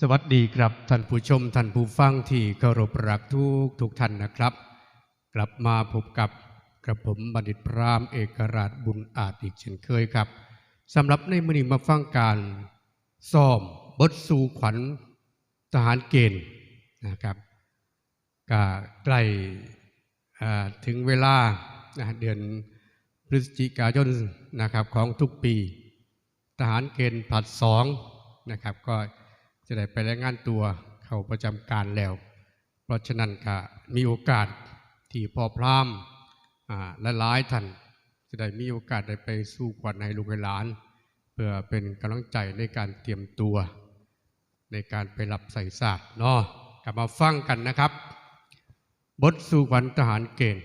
สวัสดีครับท่านผู้ชมท่านผู้ฟังที่เคารพรักทุกทุกท่านนะครับ กลับมาพบกับกระผมบัณฑิตพรามเอกราชบุญอาจอีกเช่นเคยครับสำหรับในมือนี้มาฟังการซ้อมบทสู่ขวัญทหารเกณฑ์นะครับก็ใกล้ถึงเวลาเดือนพฤศจิกายนนะครับของทุกปี ทหารเกณฑ์ผลัดสองนะครับก็ จะได้ไปรายงานตัวเข้าประจำการแล้ว เพราะฉะนั้นก็มีโอกาสที่พอพรามและหลายท่านจะได้มีโอกาสได้ไปสู้ขวัญให้ลูกหลาน เพื่อเป็นกำลังใจในการเตรียมตัว ในการไปรับใส่ศาสตร์เนาะกลับมาฟังกันนะครับ บทสู่ขวัญทหารเกณฑ์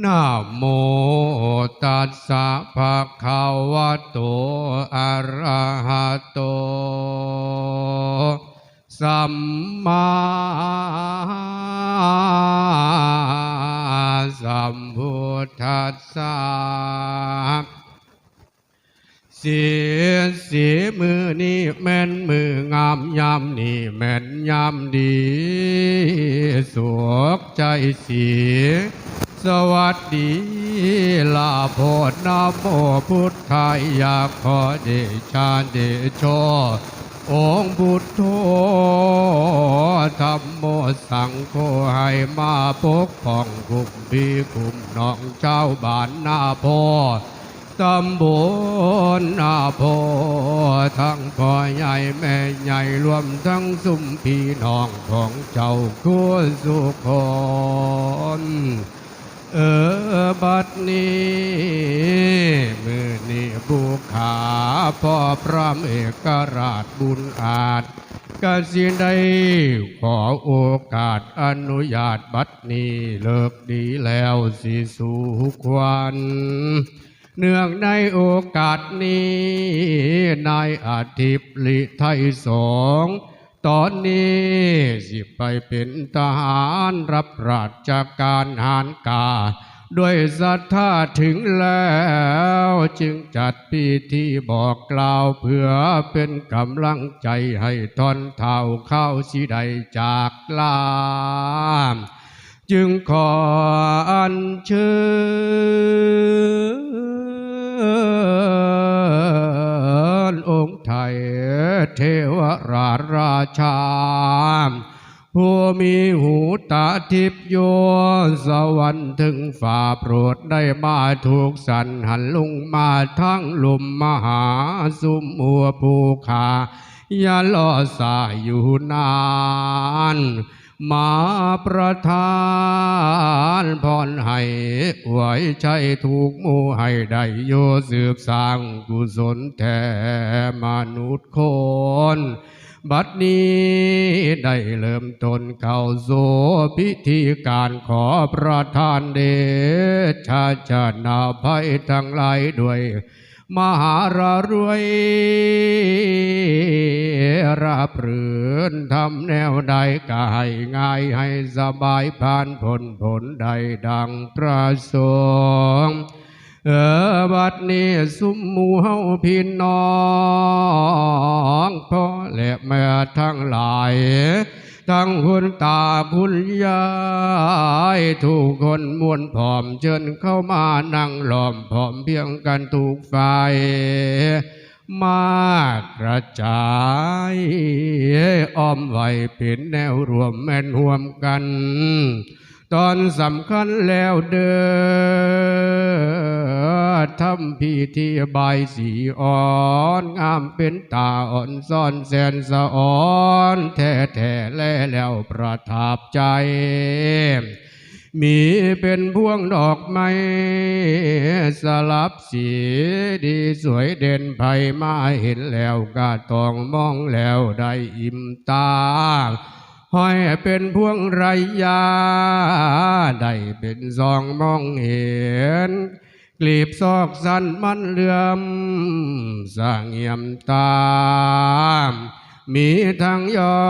นะโมตัสสะภะคะวะโต อะระหะโต สัมมาสัมพุทธัสสะเสียเสียมือนี่แม่นมืองามยามนี่แม่นยามดี สวกใจเสีย สวัสดีลาโพดนโมพุทธายาขอเดชาเดโชองบุตโธธรรมโมสังโฆให้มาปกป้องคุมพีคุมน้องเจ้าบ้านนาโพตำบลนาโพทั้งพ่อใหญ่แม่ใหญ่รวมทั้งสุมพี่น้องของเจ้าคู่สุขคน บัดนี้มือนี้บุขาพ่อพระเอกราชบุญอาจกสินได้ขอโอกาสอนุญาตบัดนี้เลิกดีแล้วสิสู่ควันเนื่องในโอกาสนี้นายอาทิตย์ลิไทยสองตอนนี้สิไปเป็นทหารรับราชการหารกา ด้วยศรัทธาถึงแล้ว จึงจัดพิธีบอกกล่าวเพื่อเป็นกำลังใจให้ทอนเท่าเข้าสิไดจากลาจึงขออัญเชิญองค์ไทยเทวราชราชา ผู้มีหูตาทิพย์โยสวรรค์ถึงฝ่าโปรดได้มาถูกสันหันลงมาทั้งลุมมหาสุมมัวภูขาอย่าล่อสายอยู่นานมาประทานพรให้ไหว้ใจถูกมูให้ได้โยสืบสร้างกุศลแท้มนุษย์คน บัดนี้ได้เริ่มต้นเข้าสู่พิธีการขอประทานเดชาชนาภัยทั้งหลายด้วย มหารารวยรับรื่นทำแนวใดก็ให้ง่ายให้สบายผ่านผลผลใดดังประสงค์ เออบัดนี้สุมหมู่เฮาพี่น้องพ่อและแม่ทั้งหลาย ทั้งคุณตาคุณยายทุกคนมวนผอมเชิญเข้ามานั่งหลอมผอมเพียงกันทุกฝ่ายมากระจายอ้อมไหวเป็นแนวรวมแม่นห่วมกัน ตอนสำคัญแล้วเด้อทำพิธีบายสีอ่อนงามเป็นตาอ่อนซ่อนแสนสะอ่อนแท้แท้แลแล้วประทับใจ มีเป็นพวงดอกไม้สลับสีดีสวยเด่นไผมาเห็นแล้วก็ต้องมองแล้วได้อิ่มตา ห้อยเป็นพวงไรยา ได้เป็นซองมองเห็นกลีบซอกสันมันเลื่อมสร้างเงียมตามมีทั้งยอ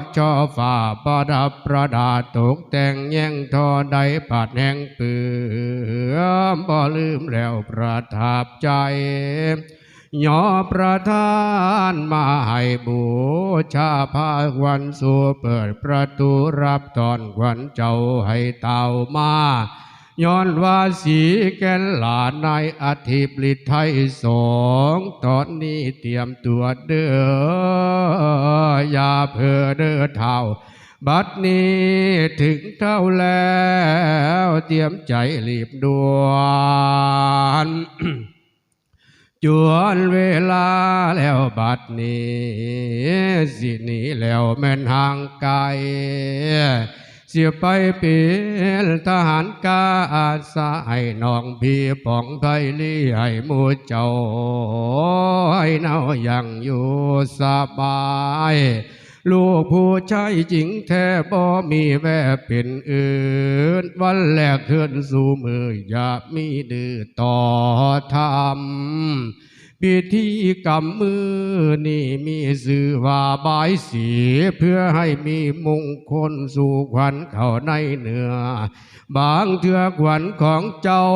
ดช่อฝ่าประดับประดาตกแต่งแย่งทอใดผาดแห่งเปื่อมบ่ลืมแล้วประทับใจ ยอประทานมาให้บูชาพาวันสู่เปิดประตูรับตอนวันเจ้าให้เต่ามาย้อนว่าสีแก่นหลานในอาทิปลิตไทยสองตอนนี้เตรียมตัวเด้ออย่าเพื่อเด้อเท่า บัดนี้ถึงเท่าแล้ว เตรียมใจรีบด่วน จวนเวลาแล้วบัดนี้ สิหนีแล้วแม่นห่างไกลเสียไปเป็นทหารกาอาสาให้น้องพี่ป้องไพลีให้มูเจ้าให้เนายังอยู่สบาย ลูกผู้ชายจริงแท้บ่มีแวบเป็นอื่น วันแรกเคลื่อนสู่มือ อย่ามีดื้อต่อทำ พิธีกรรมมือนี่มีสื่อว่าบายสีเพื่อให้มีมงคลสู่ขวัญเข้าในเหนือ บางเถือกวันของเจ้า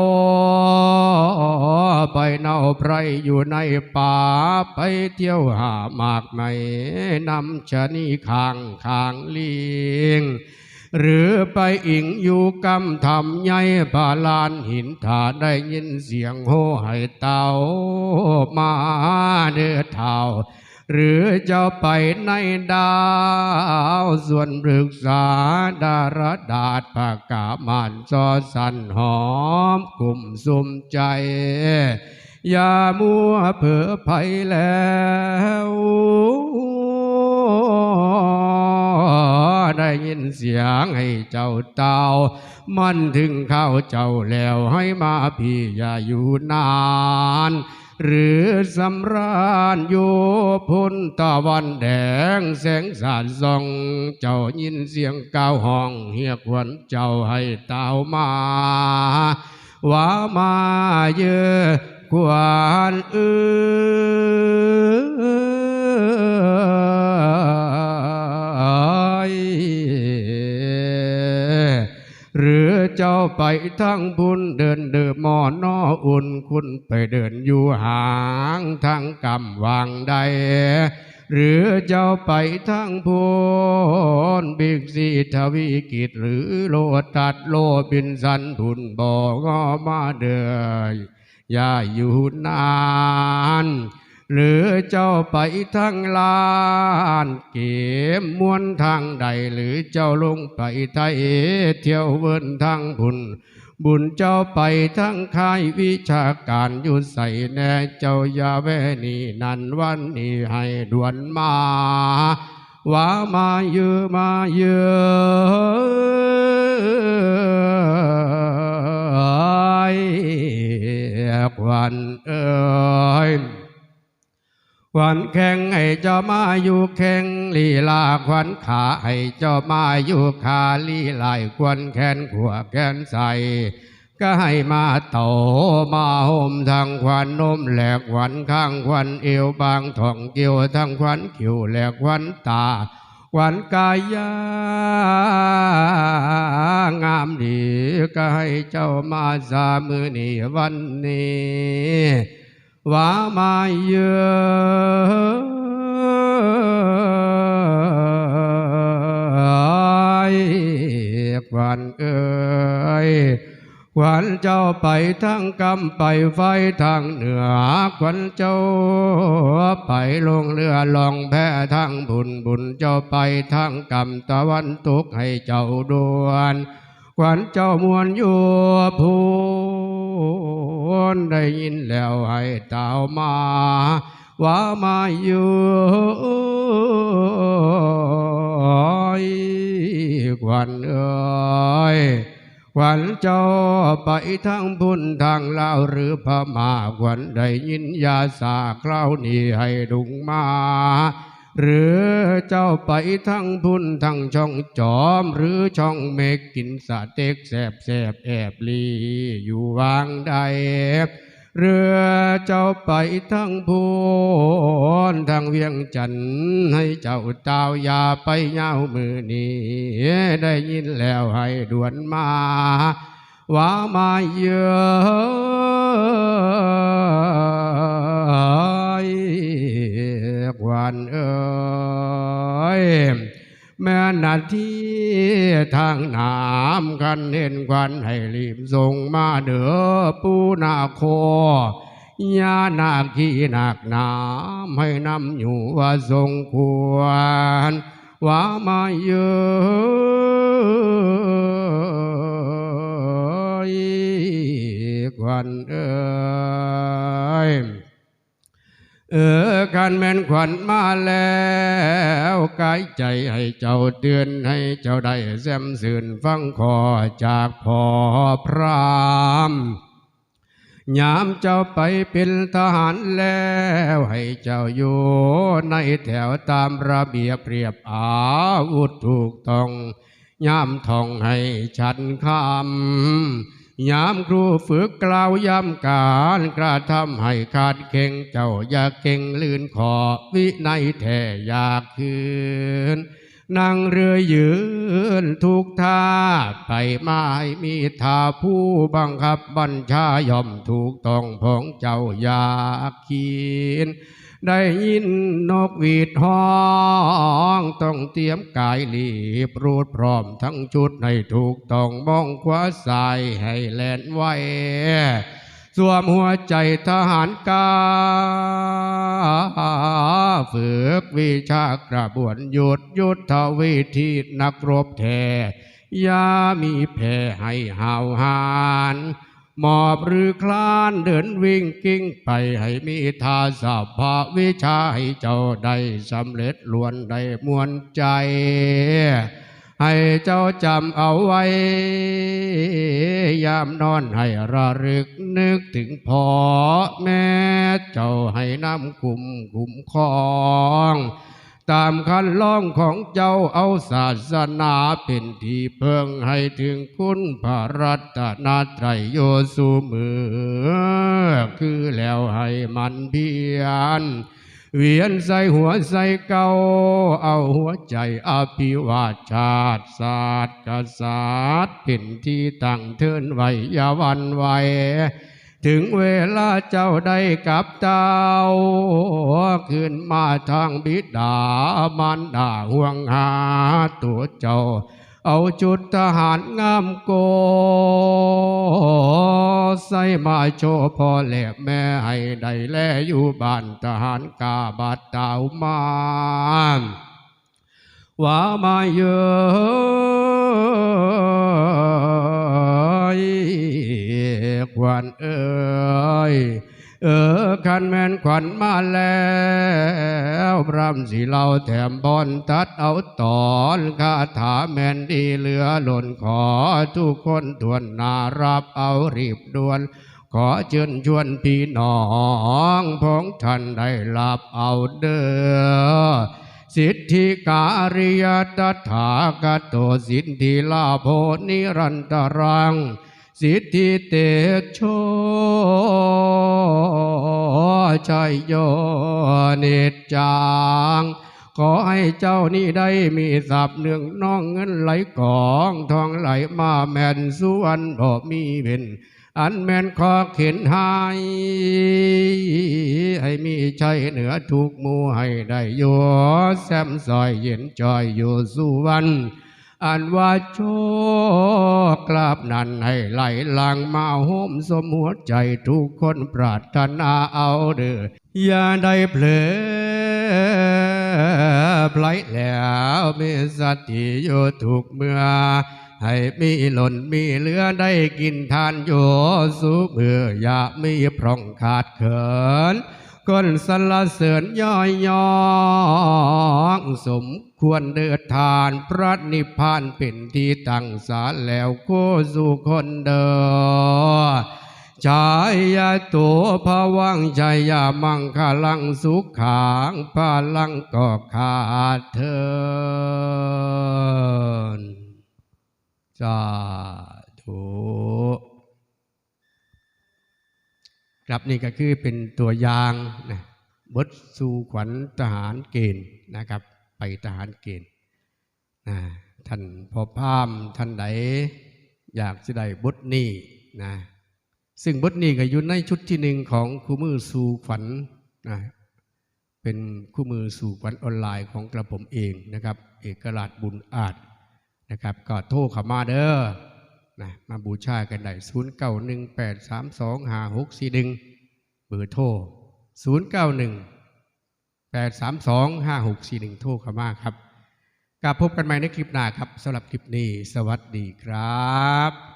ไปเน่าไพรอยู่ในป่าไปเที่ยวหามากไม่นำชะนีคางคางเลียง หรือไปอิงอยู่กำทำใหญ่บาลานหินถาได้ยินเสียงโห่ให้เต่ามาเดือเท่าหรือจ้าไปในดาว ส่วนปรึกษาดารดาษปากกามันซอสันหอมกลุ่มสุมใจ อย่ามัวเผลอไผแล้ว ได้ยินเสียงให้เจ้าเต่ามันถึงเข้าเจ้าแล้วให้มาพี่อย่าอยู่นานหรือสำราญอยู่พ้นตะวันแดงแสงสาดส่องเจ้ายินเสียงก้าวห้องเฮียกวันเจ้าให้เต่ามาว่ามาเยอะกวนเเจ้าไปทั้งบุญเดินเดิมมอนออุ่นคุณไปเดินอยู่ห่างทั้งกำวางใด หรือเจ้าไปทั้งพูนบิกซีทวีกิจหรือโลตัดโลบินสันทุนบอกมาเดยอย่าอยู่นาน หรือเจ้าไปทั้งลานเก็บมวนทางใด หรือเจ้าลงไปไทยเที่ยวเวินทางบุญ บุญเจ้าไปทั้งค่ายวิชาการอยู่ใส่แน่เจ้าอย่าแวนี่นันวันนี้ให้ด่วนมาว่ามาเยอะมาเยอะควันเอ วันแข่งให้เจ้ามาอยู่แข่งลีลาขวัญขาให้เจ้ามาอยู่ขาลีลายควนแขนขัวแขนใสก็ให้มาโตมาห่มทางควันนมแหลกควันข้างควันเอวบางท่องเกี่ยวทางควันคิวแหลกควันตาควันกายางามดีก็ให้เจ้ามาสามือนี่วันนี้ ว่ามาเยอะควันเอยควันเจ้าไปทางกำไปไฟทางเหนือควันเจ้าไปลงเรือลองแพทางบุญบุญเจ้าไปทางกำตะวันตกให้เจ้าดวนขวัญเจ้ามวลอยู่พู นได้ยินแล้วให้ต่ามา ว่ามาอยู่ขวัญเอ้ยขวัญเจ้าไปทางบุญทางลาวหรือพม่าขวัญได้ยินยาสาคราวนี้ให้ดุงมา หรือเจ้าไปทั้งพุนทั้งช่องจอม หรือช่องเมกกินสาเต็กแสบแสบแอบลีอยู่วางใดเรือเจ้าไปทั้งพูนทั้งเวียงจันทน์ให้เจ้าเต้าอย่าไปเย้ามือนี้ได้ยินแล้วให้ด่วนมาว่ามาเยอะ ควันเอ้ยแม่นาที่ทางน้ำกันเห็นควันให้รีบส่งมาเด้อปูนาโคยานาคีนักน้ำให้นำอยู่ว่าทรงควรว่ามาเยอะควันเอ้ย เออการแม่นขวัญมาแล้วกายใจให้เจ้าเตือนให้เจ้าได้แซมสื่นฟังขอจากพ่อพรามยามเจ้าไปเป็นทหารแล้วให้เจ้าอยู่ในแถวตามระเบียบเรียบอาวุธถูกต้องยามท่องให้ฉันคำ ยามครูฝึกกล่าวยามการกระทำให้ขาดเข่งเจ้าอย่าเก่งลื่นขอวิในแท้อยากคืนนั่งเรือยืนทุกท่าไปมาให้มีท่าผู้บังคับบัญชาย่อมถูกต้องของเจ้าอยากขีน ได้ยินนกหวีดห้องต้องเตรียมกายรีบรูดพร้อมทั้งชุดให้ถูกต้องมองขวาซ้ายให้แล่นไวสวมหัวใจทหารกาฝึกวิชากระบวนหยุดยุทธวิธีนักรบแท้ยามีแพ้ให้หาวหาน หมอบหรือคลานเดินวิ่งกิ้งไปให้มีทาสาภาวิชาให้เจ้าได้สำเร็จล้วนได้มวลใจ ให้เจ้าจำเอาไว้ ยามนอนให้ระลึกนึกถึงพ่อแม่เจ้าให้น้ำคุ้มคุ้มครอง ตามคันล่องของเจ้าเอาศาสนาเป็นที่เพิ่งให้ถึงคุณพระรัตนตรัยโยสูมือ คือแล้วให้มันเพียรเวียนใส่หัวใส่เก่าเอาหัวใจอภิวาชาติศาสตร์กษัตริย์เป็นที่ตั้งเทินไว้ยาวันไหว ถึงเวลาเจ้าได้กลับเต้าขึ้นมาทางบิดามารดาห่วงหาตัวเจ้า เอาจุดทหารงามโก ใส่มาโชว์พ่อแหลบแม่ให้ได้แลอยู่บ้านทหารกาบาดเต่ามาว่ามาเยอะควันเอ้ย เออคันแม่นขวัญมาแล้วพรำสีเราแถมบอนตัดเอาตอนคาถาแม่นดีเหลือหล่นขอทุกคนทวนนารับเอารีบด่วน ขอเชิญชวนพี่น้องพ้องท่านได้หลับเอาเด้อสิทธิการิยตถากโตสิทธิลาโพนิรันตรัง สิทธิเตโชชัยโยนิจจังขอให้เจ้านี่ได้มีทรัพย์เนื่องน้องเงินไหลกองทองไหลมาแม่นสุวรรณบ่มีเป็นอันแม่นขอเข็นให้ให้มีชัยเหนือทุกมู่ให้ได้อยู่แซมซอยเย็นจอยอยู่สุวรรณ อันว่าโชคกราบนั้นให้ไหลหลังมาโหมสมหัวใจทุกคนปรารถนาเอาเด้ออย่าได้เผลอไพลแล้วมีสติอยู่ทุกเมื่อ ให้มีหล่นมีเหลือได้กินทานอยู่สุเบื่ออย่ามีพร่องขาดเขิน ก้นสรรเสริญย่อยยองสมควรเดือดทานพระนิพพานเป็นที่ตั้งสาแล้วโคสู่คนเดอชายาตัวภวังชายามังคลังสุขขังพลังก็ขาดเทินสาธุ ครับนี่ก็คือเป็นตัวอย่างนะบทสู่ขวัญทหารเกณฑ์นะครับ ไปทหารเกณฑ์นะท่านพอพามท่านใดอยากจะได้บทนี้นะซึ่งบทนี้ก็อยู่ในชุดที่หนึ่งของคู่มือสู่ขวัญนะเป็นคู่มือสู่ขวัญออนไลน์ของกระผมเองนะครับ เอกราชบุญอาจนะครับ ก็โทรเข้ามาเด้อ นะมาบูชากันได้ศูนย์เก้าหนึ่งแปดสามสองห้าหกสี่หนึ่งเบอร์โทรศูนย์เก้าหนึ่งแปดสามสองห้าหกสี่หนึ่งโทรเข้ามาครับกลับพบกันใหม่ในคลิปหน้าครับสำหรับคลิปนี้ สวัสดีครับ